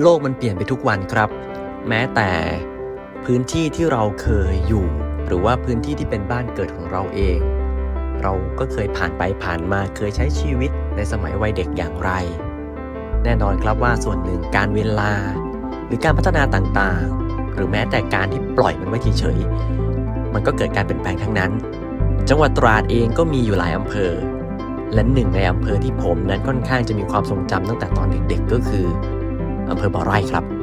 โลกมันเปลี่ยนไปทุกวันครับ แม้แต่พื้นที่ที่เราเคยอยู่ หรือว่าพื้นที่ที่เป็นบ้านเกิดของเราเอง เราก็เคยผ่านไปผ่านมาเคยใช้ชีวิตในสมัยวัยเด็กอย่างไร แน่นอนครับว่าส่วนหนึ่งการเวลา หรือการพัฒนาต่างๆ หรือแม้แต่การที่ปล่อยมันไว้เฉยๆมันก็เกิดการเปลี่ยนแปลงทั้งนั้น จังหวัดตราดเองก็มีอยู่หลายอำเภอ และหนึ่งในอำเภอที่ผมนั้นค่อนข้างจะมีความทรงจำตั้งแต่ตอนเด็กๆก็คือ อำเภอบ่อไร่ครับ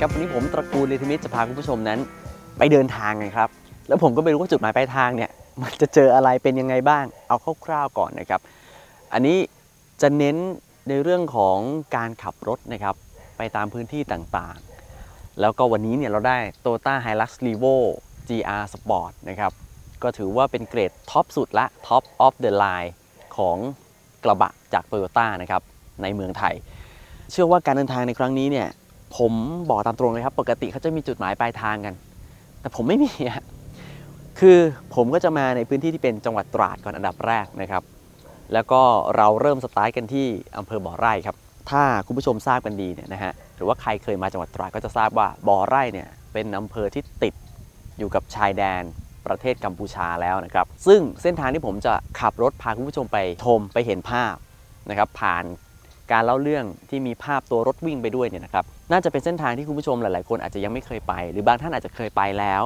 ครับวันนี้ผมตระกูลเลธิมิตจะพาคุณผู้ชมนั้น ไปเดินทางกันครับ แล้วผมก็ไม่รู้ว่าจุดหมายปลายทางเนี่ยมันจะเจออะไรเป็นยังไงบ้าง เอาคร่าวๆก่อนนะครับ อันนี้จะเน้นในเรื่องของการขับรถนะครับ ไปตามพื้นที่ต่างๆ แล้วก็วันนี้เนี่ยเราได้ Toyota Hilux Revo GR Sport นะครับ ก็ถือว่าเป็นเกรดท็อปสุดละ Top of the line ของกระบะจาก Toyota นะครับในเมืองไทย เชื่อว่าการเดินทางในครั้งนี้เนี่ย ผมบอกตามตรงเลยครับ ปกติเขาจะมีจุดหมายปลายทางกัน แต่ผมไม่มีอะคือผมก็จะมาในพื้นที่ที่เป็นจังหวัดตราดก่อนอันดับแรกนะครับ แล้วก็เราเริ่มสตาร์ทกันที่อำเภอบ่อไร่ครับ ถ้าคุณผู้ชมทราบกันดีเนี่ยนะฮะ หรือว่าใครเคยมาจังหวัดตราดก็จะทราบว่าบ่อไร่เนี่ยเป็นอำเภอที่ติดอยู่กับชายแดนประเทศกัมพูชาแล้วนะครับ ซึ่งเส้นทางที่ผมจะขับรถพาคุณผู้ชมไปชมไปเห็นภาพนะครับผ่าน การเล่าเรื่องที่มีภาพตัวรถวิ่งไปด้วยเนี่ยนะครับน่าจะเป็นเส้นทางที่คุณผู้ชมหลาย ๆ คนอาจจะยังไม่เคยไป หรือบางท่านอาจจะเคยไปแล้ว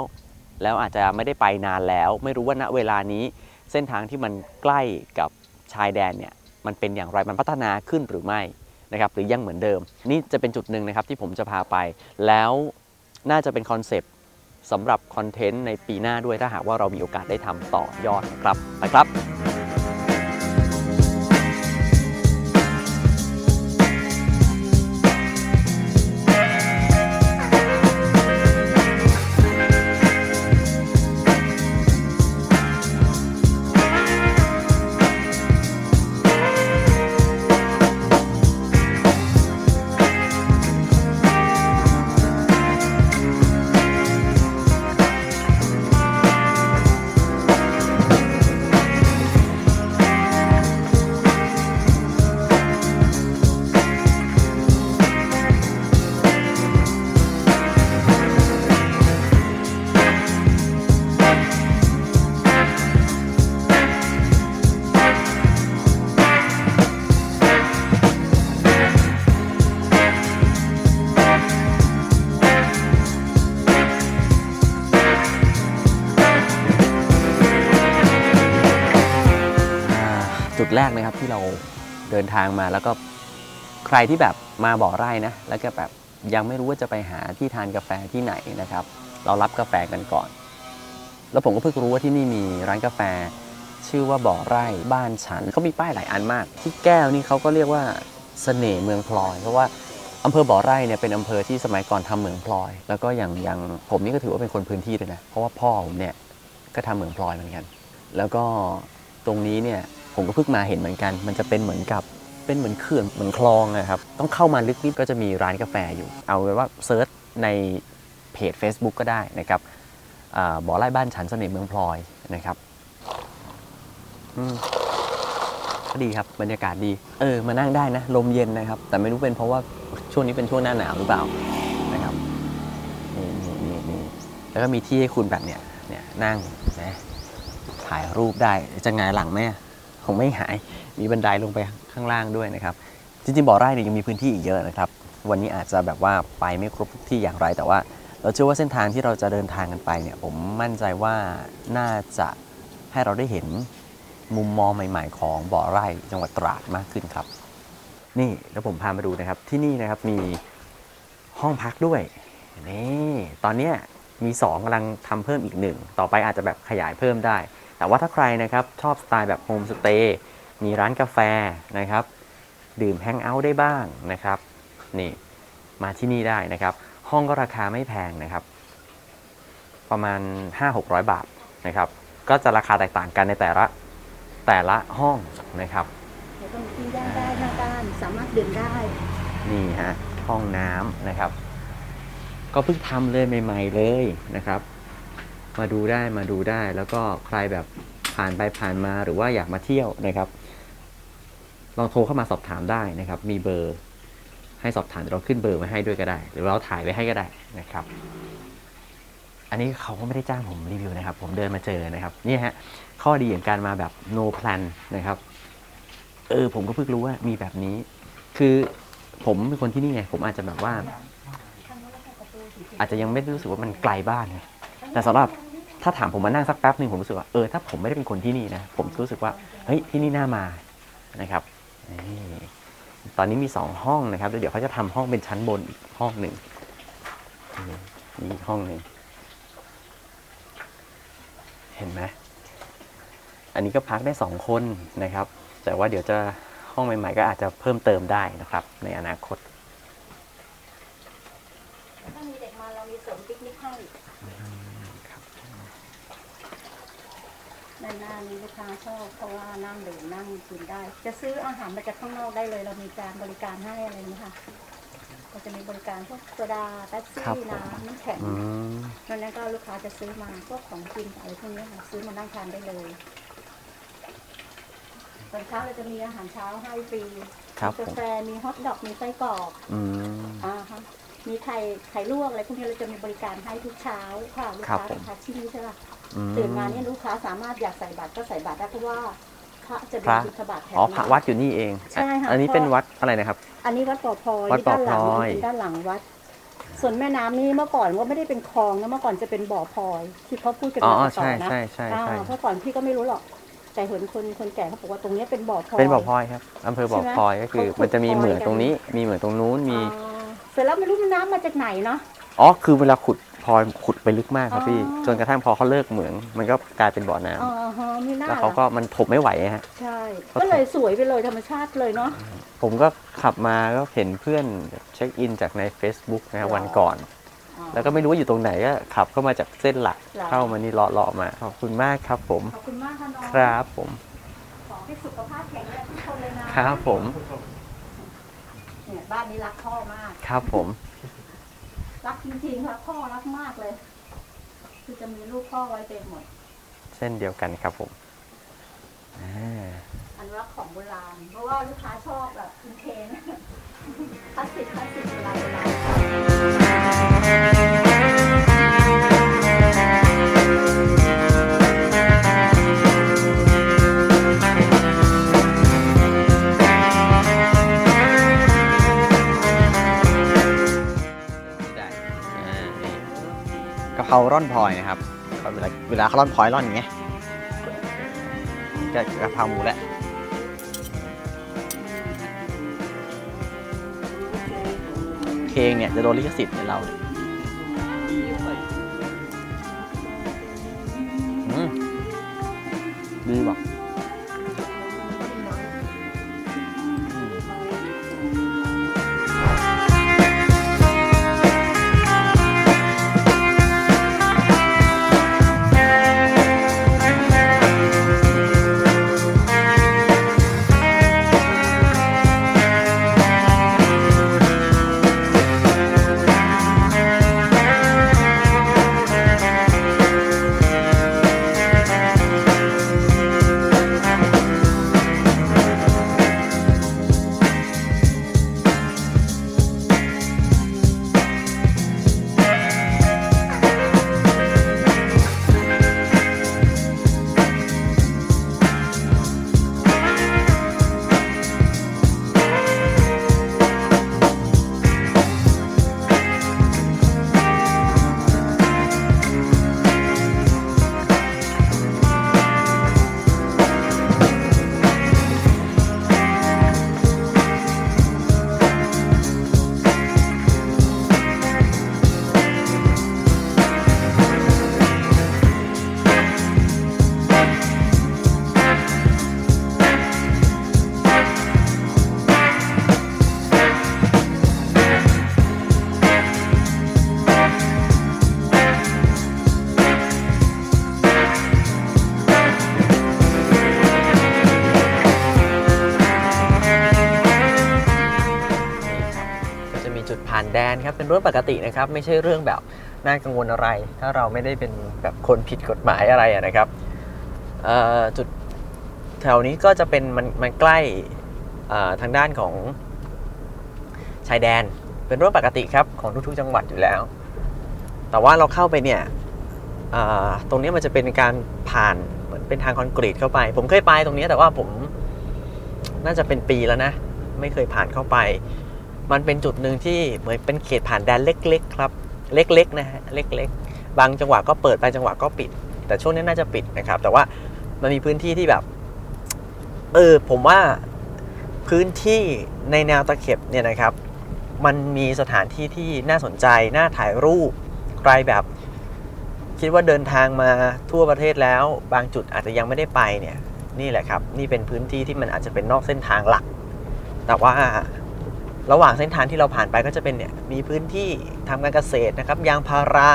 แล้วอาจจะไม่ได้ไปนานแล้ว ไม่รู้ว่าณเวลานี้ เส้นทางที่มันใกล้กับชายแดนเนี่ยมันเป็นอย่างไรมันพัฒนาขึ้นหรือไม่นะครับหรือยังเหมือนเดิม นี่จะเป็นจุดหนึ่งนะครับที่ผมจะพาไป แล้วน่าจะเป็นคอนเซปต์สำหรับคอนเทนต์ในปีหน้าด้วยถ้าหากว่าเรามีโอกาสได้ทำต่อยอดนะครับไปครับ แรกนะครับที่เราเดินทางมาแล้วก็ใครที่แบบมาบ่อไร่นะแล้วก็แบบยังไม่รู้ว่าจะไปหาที่ทานกาแฟที่ไหนนะครับ เรารับกาแฟกันก่อน แล้วผมก็เพิ่งรู้ว่าที่นี่มีร้านกาแฟ ชื่อว่าบ่อไร่บ้านฉันเขามีป้ายหลายอันมาก ที่แก้วนี่เขาก็เรียกว่าเสน่ห์เมืองพลอย เพราะว่าอำเภอบ่อไร่เนี่ยเป็นอำเภอที่สมัยก่อนทำเหมืองพลอย แล้วก็อย่างอย่างผมนี่ก็ถือว่าเป็นคนพื้นที่เลยนะเพราะว่าพ่อผมเนี่ยก็ทำเหมืองพลอยเหมือนกัน แล้วก็ตรงนี้เนี่ย ผมก็เพิ่งมาเห็นเหมือนกัน มันจะเป็นเหมือนกับเป็นเหมือนเขื่อนเหมือนคลองนะครับ ต้องเข้ามาลึกนิดก็จะมีร้านกาแฟอยู่ เอาไว้ว่าเซิร์ชในเพจ Facebook ก็ได้นะครับบ่อไร่บ้านฉันเสน่ห์เมืองพลอยนะครับอืมก็ดีครับ บรรยากาศดี เออ มานั่งได้นะ ลมเย็นนะครับ แต่ไม่รู้เป็นเพราะว่าช่วงนี้เป็นช่วงหน้าหนาวหรือเปล่านะครับนี่นี่นี่นี่แล้วก็มีที่ให้คุณแบบเนี้ยเนี่ยนั่งนะถ่ายรูปได้จะหงายหลังไหม คงไม่หายมีบันไดลงไปข้างล่างด้วยนะครับ จริงๆบ่อไร่เนี่ยยังมีพื้นที่อีกเยอะนะครับ วันนี้อาจจะแบบว่าไปไม่ครบทุกที่อย่างไร แต่ว่า เราเชื่อว่าเส้นทางที่เราจะเดินทางกันไปเนี่ยผมมั่นใจว่าน่าจะให้เราได้เห็นมุมมองใหม่ ๆ ของบ่อไร่จังหวัดตราดมากขึ้นครับ นี่แล้วผมพามาดูนะครับที่นี่นะครับมีห้องพักด้วยนี่ตอนนี้มี2กำลังทำเพิ่มอีกหนึ่งต่อไปอาจจะแบบขยายเพิ่มได้ แต่ว่าถ้าใครนะครับชอบสไตล์แบบโฮมสเตย์มีร้านกาแฟนะครับ ดื่มแฮงเอาท์ได้บ้างนะครับ นี่มาที่นี่ได้นะครับ ห้องก็ราคาไม่แพงนะครับ ประมาณ 5-600 บาทนะครับ ก็จะราคาแตกต่างกันในแต่ละแต่ละห้องนะครับแล้วก็มีที่ย่างได้หน้าด้านสามารถดื่มได้ นี่ฮะห้องน้ำนะครับ ก็เพิ่งทำเลยใหม่ ๆเลยนะครับ มาดูได้มาดูได้ แล้วก็ใครแบบผ่านไปผ่านมาหรือว่าอยากมาเที่ยวนะครับ ลองโทรเข้ามาสอบถามได้นะครับ มีเบอร์ให้สอบถามเราขึ้นเบอร์ไว้ให้ด้วยก็ได้ หรือเราถ่ายไว้ให้ก็ได้นะครับ อันนี้เขาก็ไม่ได้จ้างผมรีวิวนะครับ ผมเดินมาเจอนะครับนี่ฮะข้อดีอย่างการมาแบบ no plan นะครับเออผมก็เพิ่งรู้ว่ามีแบบนี้ คือผมเป็นคนที่นี่ไง ผมอาจจะแบบว่า อาจจะยังไม่รู้สึกว่ามันไกลบ้านไงแต่สำหรับ ถ้าถามผมมานั่งสักแป๊บหนึ่งผมรู้สึกว่าเออถ้าผมไม่ได้เป็นคนที่นี่นะผมรู้สึกว่าเฮ้ยที่นี่น่ามานะครับตอนนี้มีสองห้องนะครับแล้วเดี๋ยวเขาจะทำห้องเป็นชั้นบนอีกห้องหนึ่งนี่นี่อีกห้องหนึ่งเห็นไหมอันนี้ก็พักได้สองคนนะครับ แต่ว่าเดี๋ยวจะห้องใหม่ ๆ ก็อาจจะเพิ่มเติมได้นะครับ ในอนาคตถ้ามีเด็กมาเรามีเสริมปิกนิกให้ นานๆมีลูกค้าชอบเพราะว่านั่งดื่มนั่งกินได้ จะซื้ออาหารมาจากข้างนอกได้เลย เรามีการบริการให้อะไรอย่างนี้ค่ะเราจะมีบริการพวกโซดาแป๊บซี่ครับผมน้ำน้ำแข็งอืมดังนั้นก็ลูกค้าจะซื้อมาพวกของกินอะไรพวกนี้ค่ะซื้อมานั่งทานได้เลยตอนเช้าเราจะมีอาหารเช้าให้ฟรีครับมีผกามแฟมีฮอทดอกมีไส้กรอกอืม อ่าฮะมีไข่ไข่ลวกอะไรพวกนี้เราจะมีบริการให้ทุกเช้าค่ะลูกครับค้าผมลูกค้าที่นี่ใช่ป่ะ อืม ตื่นมาเนี่ยลูกค้าสามารถอยากใส่บาตรก็ใส่บาตรได้เพราะว่าพระจะพเดินระ บิณฑบาตแถวอ๋อนี้พระวัดอยู่นี่เองใช่ค่ะอันนี้เพราะ เป็นวัดอะไรนะครับ อันนี้วัดป่อพลอยวัดป่อด้านหลังพลอยเป็นด้านหลังวัด ส่วนแม่น้ำนี่เมื่อก่อนก็ไม่ได้เป็นคลองนะเมื่อก่อนจะเป็นบ่อพลอยที่เขาพูดกันอ๋อมาอ๋อต่อใช่ๆนะใช่ใช่อ่าใช่เพราะก่อนพี่ก็ไม่รู้หรอก แต่เห็นคนคนแก่เขาบอกว่าตรงเนี้ยเป็นบ่อพลอย เป็นบ่อพลอยครับอำเภอบ่อใช่ไหมพลอยก็คือ เขาขุดมันจะมีเหมืองพลอยกัน ตรงนี้ มีเหมืองตรงนู้นมี อ่าเสร็จแล้วไม่รู้น้ำมาจากไหนเนาะ อ๋อคือเวลาขุด พลอยขุดไปลึกมากครับพี่อ๋อจนกระทั่งพอเขาเลิกเหมือง มันก็กลายเป็นบ่อน้ำอ๋อฮะไม่น่าแล้วเขาก็มันถมไม่ไหวฮะ ใช่เขาก็เลยสวยไปเลยธรรมชาติเลยเนาะ ผมก็ขับมาก็เห็นเพื่อนเช็คอินจากใน Facebook นะครับหรอ วันก่อน อ๋อ แล้วก็ไม่รู้ว่าอยู่ตรงไหนก็ขับเข้ามาจากเส้นหลักหรอ เข้ามานี่เลาะๆมาขอบคุณมากครับผม ขอบคุณมากค่ะน้องครับผมขอให้สุขภาพแข็งแรงทุกคนเลยนะครับผม เนี่ยบ้านนี้รักพ่อมาก ครับผม รักจริงๆรักพ่อรักมากเลย คือจะมีลูกพ่อไว้เต็มหมด เช่นเดียวกันครับผมอ่าอนุรักษ์ของโบราณ เพราะว่าลูกค้าชอบแบบอินเทนคลาสสิกคลาสสิกโบราณโบราณ เขาร่อนพลอยนะครับเวลาเวลาเขาร่อนพลอยร่อนอย่างเงี้ยก็กระเพราหมูแหละเพลงเนี่ยจะโดนลิขสิทธิ์ในเราเนี่ยอืมดีว่ะ เป็นเรื่องปกตินะครับ ไม่ใช่เรื่องแบบน่ากังวลอะไร ถ้าเราไม่ได้เป็นแบบคนผิดกฎหมายอะไระนะครับจุดแถวนี้ก็จะเป็นมันมันใกล้ทางด้านของชายแดน เป็นเรื่องปกติครับของทุกๆจังหวัดอยู่แล้ว แต่ว่าเราเข้าไปเนี่ยตรงนี้มันจะเป็นการผ่านเหมือนเป็นทางคอนกรีตเข้าไป ผมเคยไปตรงนี้แต่ว่าผมน่าจะเป็นปีแล้วนะ ไม่เคยผ่านเข้าไป มันเป็นจุดหนึ่งที่เหมือนเป็นเขตผ่านแดนเล็ก ๆ ครับ เล็กๆนะฮะเล็ก ๆ บางจังหวะก็เปิดบางจังหวะก็ปิด แต่ช่วงนี้น่าจะปิดนะครับ แต่ว่ามันมีพื้นที่ที่แบบ เออ ผมว่าพื้นที่ในแนวตะเข็บเนี่ยนะครับ มันมีสถานที่ที่น่าสนใจ น่าถ่ายรูป ใครแบบ คิดว่าเดินทางมาทั่วประเทศแล้ว บางจุดอาจจะยังไม่ได้ไปเนี่ย นี่แหละครับ นี่เป็นพื้นที่ที่มันอาจจะเป็นนอกเส้นทางหลัก แต่ว่า ระหว่างเส้นทางที่เราผ่านไปก็จะเป็นเนี่ยมีพื้นที่ทำการเกษตรนะครับยางพารา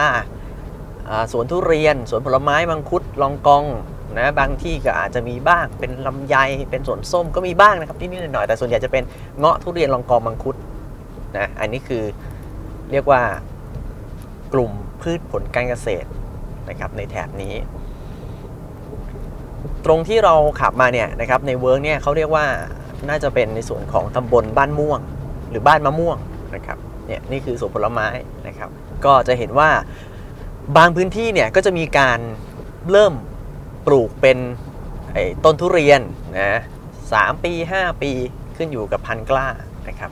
สวนทุเรียน สวนผลไม้มังคุดลองกองนะบางที่ก็อาจจะมีบ้างเป็นลำไยเป็นสวนส้มก็มีบ้างนะครับที่นิดหน่อยแต่ส่วนใหญ่จะเป็นเงาะทุเรียนลองกองมังคุดนะอันนี้คือเรียกว่ากลุ่มพืชผลการเกษตรนะครับในแถบนี้ ตรงที่เราขับมาเนี่ยนะครับในเวิร์กเนี่ยเขาเรียกว่าน่าจะเป็นในส่วนของตำบลบ้านม่วง หรือบ้านมะม่วงนะครับเนี่ยนี่คือสวนผลไม้นะครับ ก็จะเห็นว่าบางพื้นที่เนี่ยก็จะมีการเริ่มปลูกเป็นต้นทุเรียนนะสามปี 5 ปีขึ้นอยู่กับพันกล้านะครับ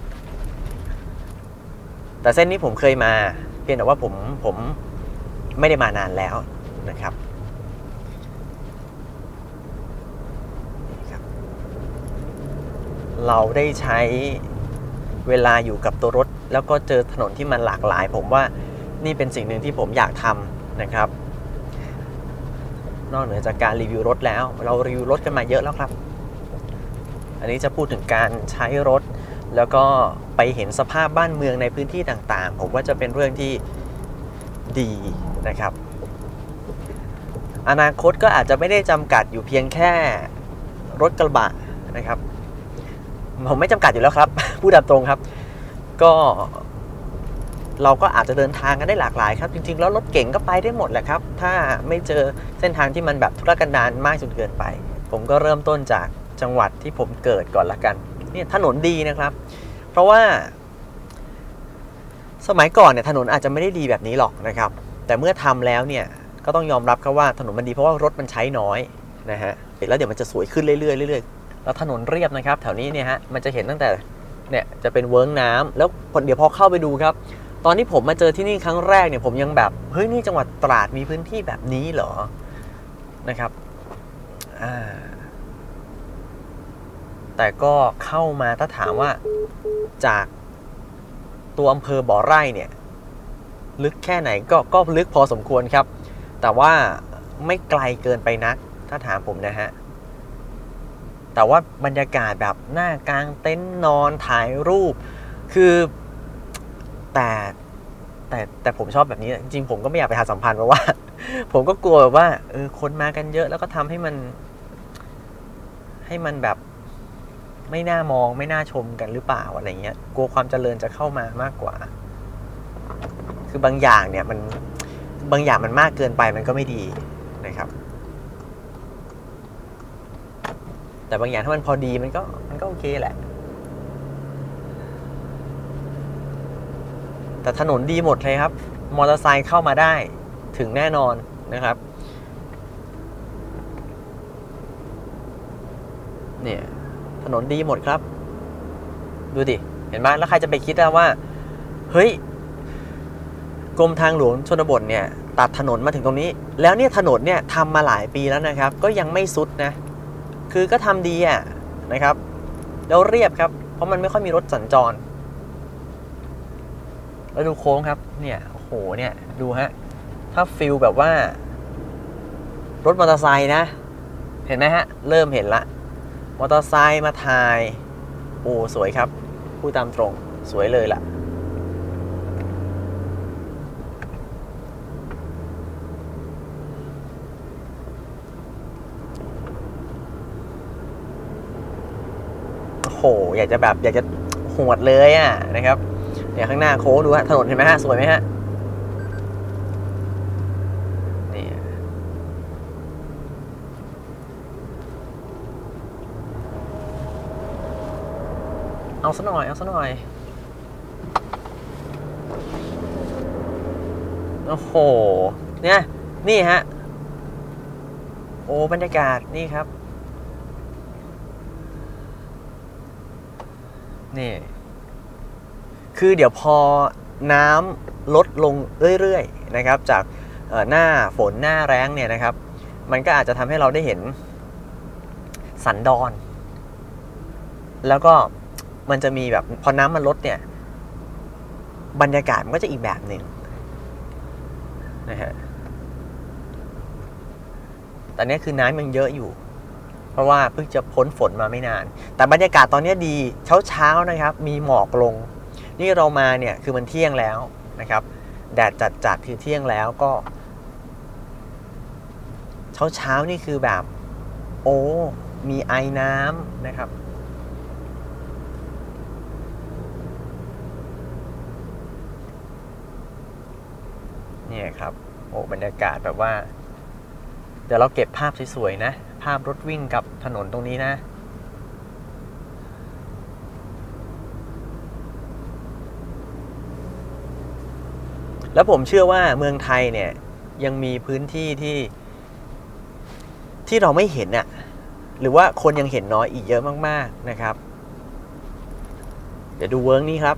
แต่เส้นนี้ผมเคยมา เพียงแต่ว่าผมผมไม่ได้มานานแล้วนะครับเราได้ใช้ เวลาอยู่กับตัวรถ แล้วก็เจอถนนที่มันหลากหลาย ผมว่านี่เป็นสิ่งหนึ่งที่ผมอยากทำนะครับ นอกเหนือจากการรีวิวรถแล้ว เรารีวิวรถกันมาเยอะแล้วครับ อันนี้จะพูดถึงการใช้รถ แล้วก็ไปเห็นสภาพบ้านเมืองในพื้นที่ต่างๆ ผมว่าจะเป็นเรื่องที่ดีนะครับ อนาคตก็อาจจะไม่ได้จำกัดอยู่เพียงแค่รถกระบะนะครับ ผมไม่จำกัดอยู่แล้วครับพูดตามตรงครับ ก็เราก็อาจจะเดินทางกันได้หลากหลายครับ จริงๆ แล้วรถเก่งก็ไปได้หมดแหละครับ ถ้าไม่เจอเส้นทางที่มันแบบทุรกันดารมากจนเกินไป ผมก็เริ่มต้นจากจังหวัดที่ผมเกิดก่อนละกันเนี่ยถนนดีนะครับ เพราะว่า สมัยก่อนเนี่ยถนนอาจจะไม่ได้ดีแบบนี้หรอกนะครับ แต่เมื่อทำแล้วเนี่ยก็ต้องยอมรับครับว่าถนนมันดีเพราะว่ารถมันใช้น้อยนะฮะแล้วเดี๋ยวมันจะสวยขึ้นเรื่อยๆเรื่อยๆ แล้วถนนเรียบนะครับ แถวนี้เนี่ยฮะมันจะเห็นตั้งแต่เนี่ยจะเป็นเวิร์กน้ำแล้วเดี๋ยวพอเข้าไปดูครับ ตอนที่ผมมาเจอที่นี่ครั้งแรกเนี่ยผมยังแบบเฮ้ยนี่จังหวัดตราดมีพื้นที่แบบนี้เหรอนะครับแต่ก็เข้ามาถ้าถามว่าจากตัวอำเภอบ่อไร่เนี่ยลึกแค่ไหนก็ก็ลึกพอสมควรครับ แต่ว่าไม่ไกลเกินไปนัก ถ้าถามผมนะฮะ แต่ว่าบรรยากาศแบบหน้ากลางเต็นท์นอนถ่ายรูป คือแต่แต่แต่ผมชอบแบบนี้ จริงๆผมก็ไม่อยากไปหาสัมพันธ์เพราะว่า ผมก็กลัวแบบว่าเออคนมากันเยอะแล้วก็ทำให้มัน ให้มันแบบไม่น่ามองไม่น่าชมกันหรือเปล่าอะไรเงี้ยกลัวความเจริญจะเข้ามามากกว่า คือบางอย่างเนี่ยมันบางอย่างมันมากเกินไปมันก็ไม่ดีนะครับ แต่บางอย่างถ้ามันพอดีมันก็มันก็โอเคแหละ แต่ถนนดีหมดเลยครับ มอเตอร์ไซค์เข้ามาได้ถึงแน่นอนนะครับ เนี่ยถนนดีหมดครับ ดูดิ เห็นไหมแล้วใครจะไปคิดว่า เฮ้ยกรมทางหลวงชนบทเนี่ย ตัดถนนมาถึงตรงนี้ แล้วเนี่ยถนนเนี่ยทำมาหลายปีแล้วนะครับ ก็ยังไม่สุดนะ คือก็ทำดีอะนะครับ แล้วเรียบครับ เพราะมันไม่ค่อยมีรถสัญจร แล้วดูโค้งครับ เนี่ยโอ้โหเนี่ยดูฮะถ้าฟิลแบบว่า รถมอเตอร์ไซค์นะ เห็นไหมฮะ เริ่มเห็นละมอเตอร์ไซค์มาถ่าย โอ้สวยครับ พูดตามตรงสวยเลยล่ะ โห อยากจะแบบอยากจะหวดเลยอะนะครับเนี่ยข้างหน้าโค้งดูฮะถนนเห็นไหมฮะสวยไหมฮะนี่เอาซะหน่อย เอาซะหน่อย โอ้โห เนี่ย นี่ฮะ โอ้ บรรยากาศ นี่ครับ นี่ คือเดี๋ยวพอน้ำลดลงเรื่อยๆนะครับ จากหน้าฝนหน้าแรงเนี่ยนะครับ มันก็อาจจะทำให้เราได้เห็นสันดอน แล้วก็มันจะมีแบบพอน้ำมันลดเนี่ย บรรยากาศมันก็จะอีกแบบหนึ่งนะฮะตอนนี้คือน้ำยังเยอะอยู่ ราะว่าเพิ่งจะพ้นฝนมาไม่นาน แต่บรรยากาศตอนนี้ดีเช้าเช้าๆนะครับ มีหมอกลง นี่เรามาเนี่ยคือมันเที่ยงแล้วนะครับ แดดจัดจัดๆคือเที่ยงแล้วก็เช้าเช้าๆนี่คือแบบ โอ้ มีไอน้ำนะครับเนี่ยครับ โอ้บรรยากาศแบบว่า เดี๋ยวเราเก็บภาพสวยๆนะ ภาพรถวิ่งกับถนนตรงนี้นะ แล้วผมเชื่อว่าเมืองไทยเนี่ยยังมีพื้นที่ที่ที่เราไม่เห็นอะหรือว่าคนยังเห็นน้อยอีกเยอะมาก ๆนะครับ เดี๋ยวดูเวิร์กนี้ครับ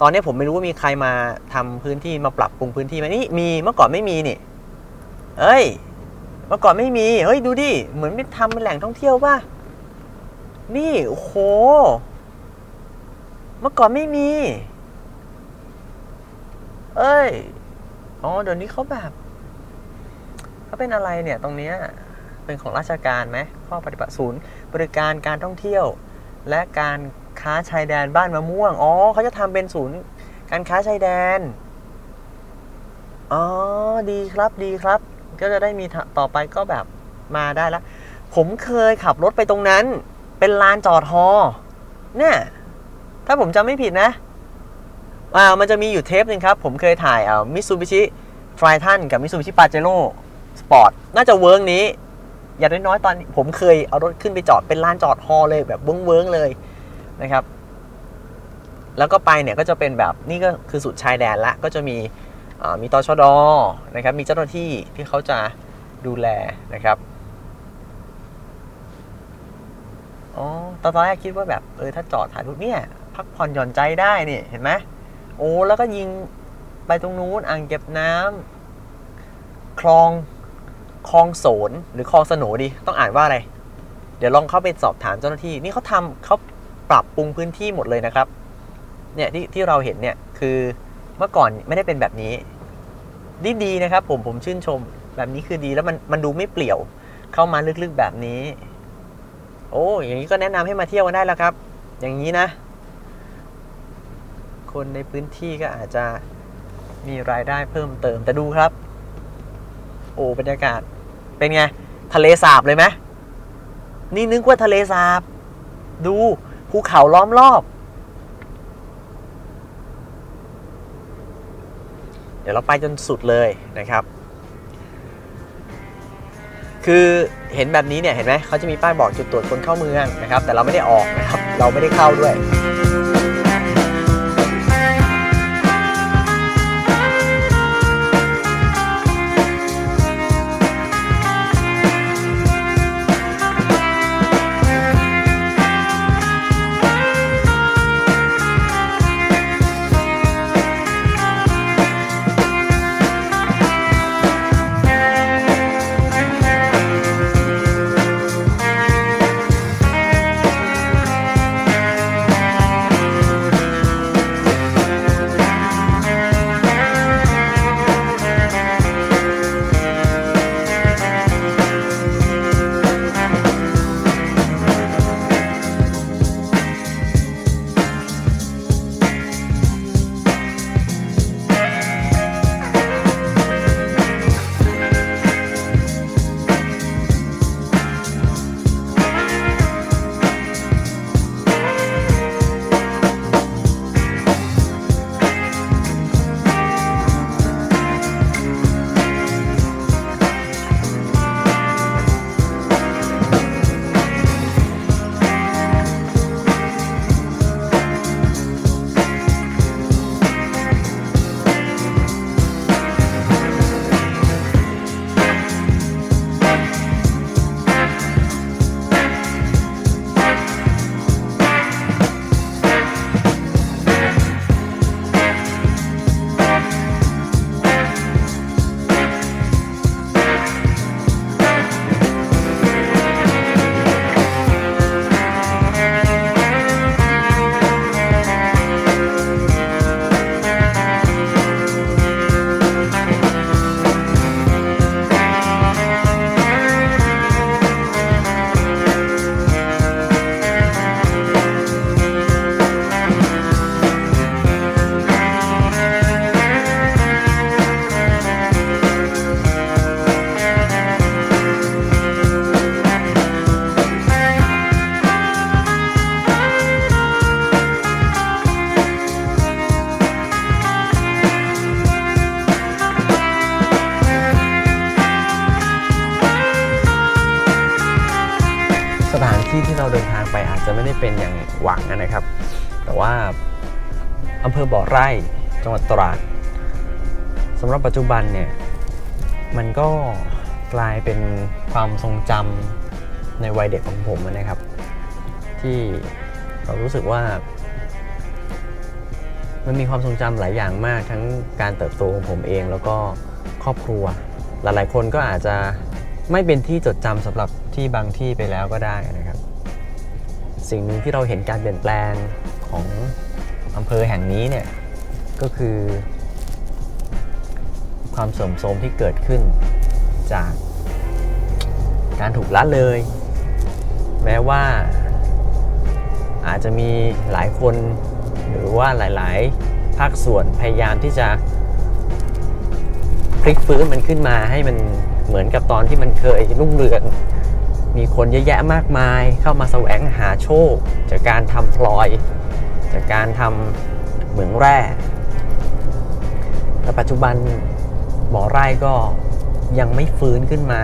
ตอนนี้ผมไม่รู้ว่ามีใครมาทำพื้นที่มาปรับปรุงพื้นที่ไหมนี่มีเมื่อก่อนไม่มีนี่ เอ้ย เมื่อก่อนไม่มี เฮ้ยดูดิ เหมือนไม่ทำเป็นแหล่งท่องเที่ยวป่ะ นี่โอ้โห เมื่อก่อนไม่มี เอ้ย อ๋อเดี๋ยวนี้เขาแบบเขาเป็นอะไรเนี่ยตรงเนี้ย เป็นของราชการไหมข้อปฏิบัติศูนย์ บริการการท่องเที่ยว และการค้าชายแดนบ้านมะม่วง อ๋อเขาจะทำเป็นศูนย์การค้าชายแดน อ๋อ ดีครับดีครับ ก็จะได้มีต่อไปก็แบบมาได้แล้ว ผมเคยขับรถไปตรงนั้น เป็นลานจอดฮอเนี่ยถ้าผมจำไม่ผิดนะอ่ามันจะมีอยู่เทปหนึ่งครับ ผมเคยถ่ายอ่ามิซูบิชิฟรายทันกับมิซูบิชิปาเจโร่สปอร์ตน่าจะเวิร์กนี้ อย่างน้อยๆตอนผมเคยเอารถขึ้นไปจอดเป็นลานจอดฮอเลยแบบเวิ้งๆเลยนะครับ แล้วก็ไปเนี่ยก็จะเป็นแบบนี่ก็คือสุดชายแดนละก็จะมี มีตชดนะครับ มีเจ้าหน้าที่ที่เขาจะดูแลนะครับอ๋อตอนแรกคิดว่าแบบเออถ้าจอดถ่ายรูปเนี่ย พักผ่อนหย่อนใจได้นี่เห็นไหมโอ้แล้วก็ยิงไปตรงนู้นอ่างเก็บน้ำคลองคลองโสนหรือคลองสนดีต้องอ่านว่าอะไร เดี๋ยวลองเข้าไปสอบถามเจ้าหน้าที่ นี่เขาทำเขาปรับปรุงพื้นที่หมดเลยนะครับ เนี่ยที่ที่เราเห็นเนี่ยคือ เมื่อก่อนไม่ได้เป็นแบบนี้ดีดีนะครับ ผมผมชื่นชม แบบนี้คือดีแล้วมันมันดูไม่เปลี่ยว เข้ามาลึกๆแบบนี้ โอ้อย่างนี้ก็แนะนำให้มาเที่ยวกันได้แล้วครับ อย่างนี้นะ คนในพื้นที่ก็อาจจะมีรายได้เพิ่มเติมแต่ดูครับ โอ้บรรยากาศเป็นไง ทะเลสาบเลยไหมนี่นึกว่าทะเลสาบ ดูภูเขาล้อมรอบ ดี๋ยวเราไปจนสุดเลยนะครับ คือเห็นแบบนี้เนี่ยเห็นไหมเขาจะมีป้ายบอกจุดตรวจคนเข้าเมืองนะครับ แต่เราไม่ได้ออกนะครับ เราไม่ได้เข้าด้วย เป็นอย่างหวังนะครับ แต่ว่าอำเภอบ่อไร่จังหวัดตราดสำหรับปัจจุบันเนี่ยมันก็กลายเป็นความทรงจำในวัยเด็กของผมนะครับ ที่เรารู้สึกว่า มันมีความทรงจำหลายอย่างมากทั้งการเติบโตของผมเอง แล้วก็ครอบครัว หลายๆ คนก็อาจจะไม่เป็นที่จดจำสำหรับที่บางที่ไปแล้วก็ได้นะครับ สิ่งหนึ่งที่เราเห็นการเปลี่ยนแปลงของอำเภอแห่งนี้เนี่ยก็คือ ความเสื่อมโทรมที่เกิดขึ้นจากการถูกละเลย แม้ว่า อาจจะมีหลายคนหรือว่าหลาย ๆ ภาคส่วนพยายามที่จะพลิกฟื้นมันขึ้นมาให้มันเหมือนกับตอนที่มันเคยรุ่งเรือง มีคนเยอะแยะมากมายเข้ามาแสวงหาโชค จากการทำพลอย จากการทำเหมืองแร่แต่ปัจจุบันบ่อไร่ก็ยังไม่ฟื้นขึ้นมา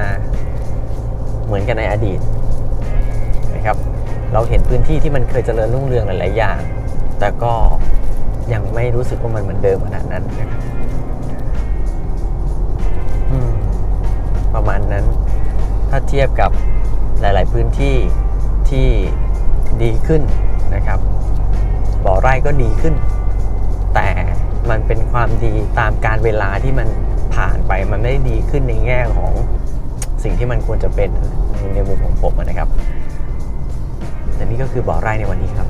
เหมือนกันในอดีตนะครับ เราเห็นพื้นที่ที่มันเคยเจริญรุ่งเรืองหลาย ๆ อย่าง แต่ก็ยังไม่รู้สึกว่ามันเหมือนเดิมขนาดนั้นนะครับประมาณนั้น ถ้าเทียบกับ หลาย ๆ พื้นที่ที่ดีขึ้นนะครับ บ่อไร่ก็ดีขึ้น แต่มันเป็นความดีตามการเวลาที่มันผ่านไปมันไม่ได้ดีขึ้นในแง่ของสิ่งที่มันควรจะเป็นในในมุมของผมนะครับแต่นี่ก็คือบ่อไร่ในวันนี้ครับ